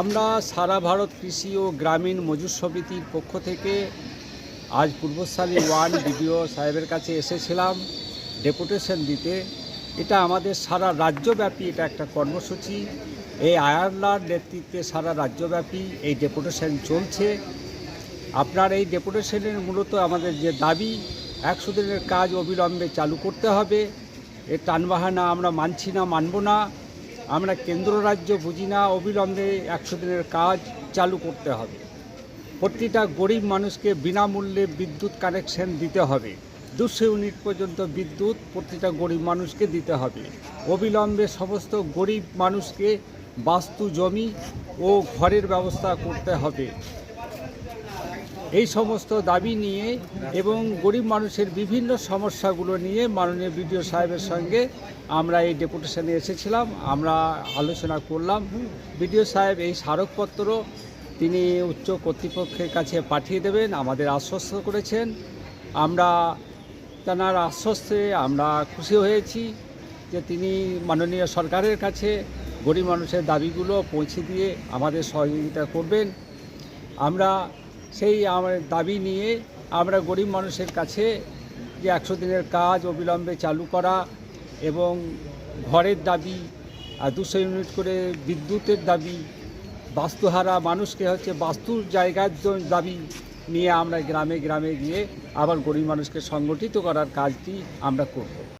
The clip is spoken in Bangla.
আমরা সারা ভারত কৃষি ও গ্রামীণ মজুর সমিতির পক্ষ থেকে আজ পূর্বশালী ওয়ান বিডিও সাহেবের কাছে এসেছিলাম ডেপুটেশন দিতে। এটা আমাদের সারা রাজ্যব্যাপী এটা একটা কর্মসূচি। এই আয়ারলার নেতৃত্বে সারা রাজ্যব্যাপী এই ডেপুটেশন চলছে। আপনার এই ডেপুটেশনের মূলত আমাদের যে দাবি, একশো দিনের কাজ অবিলম্বে চালু করতে হবে। এর টানবাহানা আমরা মানছি না, মানব না। আমরা কেন্দ্র রাজ্য বুঝি না, অবিলম্বে একশো দিনের কাজ চালু করতে হবে। প্রতিটা গরিব মানুষকে বিনামূল্যে বিদ্যুৎ কানেকশন দিতে হবে। দুশো ইউনিট পর্যন্ত বিদ্যুৎ প্রতিটা গরিব মানুষকে দিতে হবে। অবিলম্বে সমস্ত গরিব মানুষকে বাস্তু জমি ও ঘরের ব্যবস্থা করতে হবে। এই সমস্ত দাবি নিয়ে এবং গরিব মানুষের বিভিন্ন সমস্যাগুলো নিয়ে মাননীয় বিডিও সাহেবের সঙ্গে আমরা এই ডেপুটেশনে এসেছিলাম, আমরা আলোচনা করলাম। বিডিও সাহেব এই স্মারকপত্র তিনি উচ্চ কর্তৃপক্ষের কাছে পাঠিয়ে দেবেন, আমাদের আশ্বস্ত করেছেন। আমরা তেনার আশ্বস্তে আমরা খুশি হয়েছি যে তিনি মাননীয় সরকারের কাছে গরিব মানুষের দাবিগুলো পৌঁছে দিয়ে আমাদের সহযোগিতা করবেন। আমরা সেই আমার দাবি নিয়ে আমরা গরিব মানুষের কাছে যে একশো দিনের কাজ অবিলম্বে চালু করা এবং ঘরের দাবি, আর দুশো ইউনিট করে বিদ্যুতের দাবি, বাস্তুহারা মানুষকে হচ্ছে বাস্তুর জায়গার দাবি নিয়ে আমরা গ্রামে গ্রামে গিয়ে আবার গরিব মানুষকে সংগঠিত করার কাজটি আমরা করব।